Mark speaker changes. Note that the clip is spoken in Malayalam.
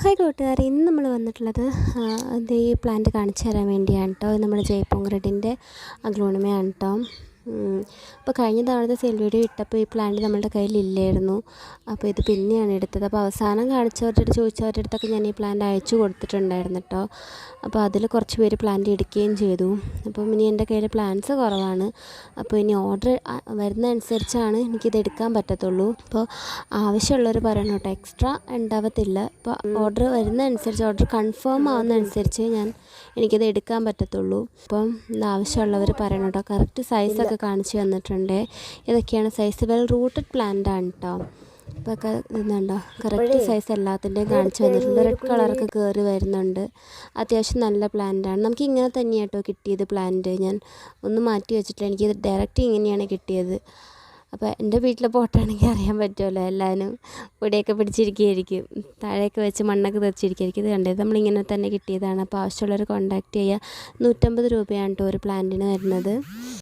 Speaker 1: ഹായ് കൂട്ടുകാർ ഇന്ന് നമ്മൾ വന്നിട്ടുള്ളത് ഈ പ്ലാന്റ് കാണിച്ചു തരാൻ വേണ്ടിയാണ് കേട്ടോ നമ്മുടെ നമ്മുടെ ജയ്പോങ്ക്രെഡിന്റെ അഗ്ലോണിമയാണ് കേട്ടോ അപ്പോൾ കഴിഞ്ഞ തവണത്തെ സെൽ വീഡിയോ ഇട്ടപ്പോൾ ഈ പ്ലാന്റ് നമ്മളുടെ കയ്യിലില്ലായിരുന്നു അപ്പോൾ ഇത് പിന്നെയാണ് എടുത്തത്. അപ്പോൾ അവസാനം കാണിച്ചവരുടെ അടുത്ത് ചോദിച്ചവരുടെ അടുത്തൊക്കെ ഞാൻ ഈ പ്ലാന്റ് അയച്ചു കൊടുത്തിട്ടുണ്ടായിരുന്നു കേട്ടോ അപ്പോൾ അതിൽ കുറച്ച് പേര് പ്ലാന്റ് എടുക്കുകയും ചെയ്തു. അപ്പോൾ ഇനി എന്റെ കയ്യിൽ പ്ലാന്റ്സ് കുറവാണ്. അപ്പോൾ ഇനി ഓർഡർ വരുന്ന അനുസരിച്ചാണ് എനിക്കിത് എടുക്കാൻ പറ്റത്തുള്ളൂ. അപ്പോൾ ആവശ്യമുള്ളവർ പറയണം കേട്ടോ എക്സ്ട്രാ ഉണ്ടാവത്തില്ല. ഇപ്പോൾ ഓർഡർ വരുന്ന അനുസരിച്ച് ഓർഡർ കൺഫേം ആവുന്ന അനുസരിച്ച് ഞാൻ എനിക്കിത് എടുക്കാൻ പറ്റത്തുള്ളൂ. അപ്പം ആവശ്യമുള്ളവർ പറയണം കേട്ടോ കറക്റ്റ് സൈസൊക്കെ കാണിച്ചു തന്നിട്ടുണ്ട്. ഇതൊക്കെയാണ് സൈസ് വെൽ റൂട്ടഡ് പ്ലാന്റ് ആണ് കേട്ടോ ഇതുണ്ടോ? കറക്റ്റ് സൈസ് എല്ലാത്തിന്റെയും കാണിച്ചു വന്നിട്ടുണ്ട് റെഡ് കളറൊക്കെ കയറി വരുന്നുണ്ട്. അത്യാവശ്യം നല്ല പ്ലാന്റാണ് നമുക്ക് ഇങ്ങനെ തന്നെയാണ് കേട്ടോ കിട്ടിയത് പ്ലാന്റ് ഞാൻ ഒന്ന് മാറ്റി വെച്ചിട്ടില്ല. എനിക്ക് ഡയറക്റ്റ് ഇങ്ങനെയാണ് കിട്ടിയത്. അപ്പോൾ എന്റെ വീട്ടിലെ പോട്ടാണെങ്കിൽ അറിയാൻ പറ്റുമല്ലോ. എല്ലാവരും പൊടിയൊക്കെ പിടിച്ചിരിക്കുകയായിരിക്കും. താഴെയൊക്കെ വെച്ച് മണ്ണൊക്കെ തെറിച്ചിരിക്കുകയായിരിക്കും. ഇത് കണ്ടത് നമ്മളിങ്ങനെ തന്നെ കിട്ടിയതാണ്. അപ്പോൾ ആവശ്യമുള്ളവർ കോൺടാക്റ്റ് ചെയ്യുക. നൂറ്റമ്പത് രൂപയാണ് കേട്ടോ ഒരു പ്ലാന്റിന് വരുന്നത്.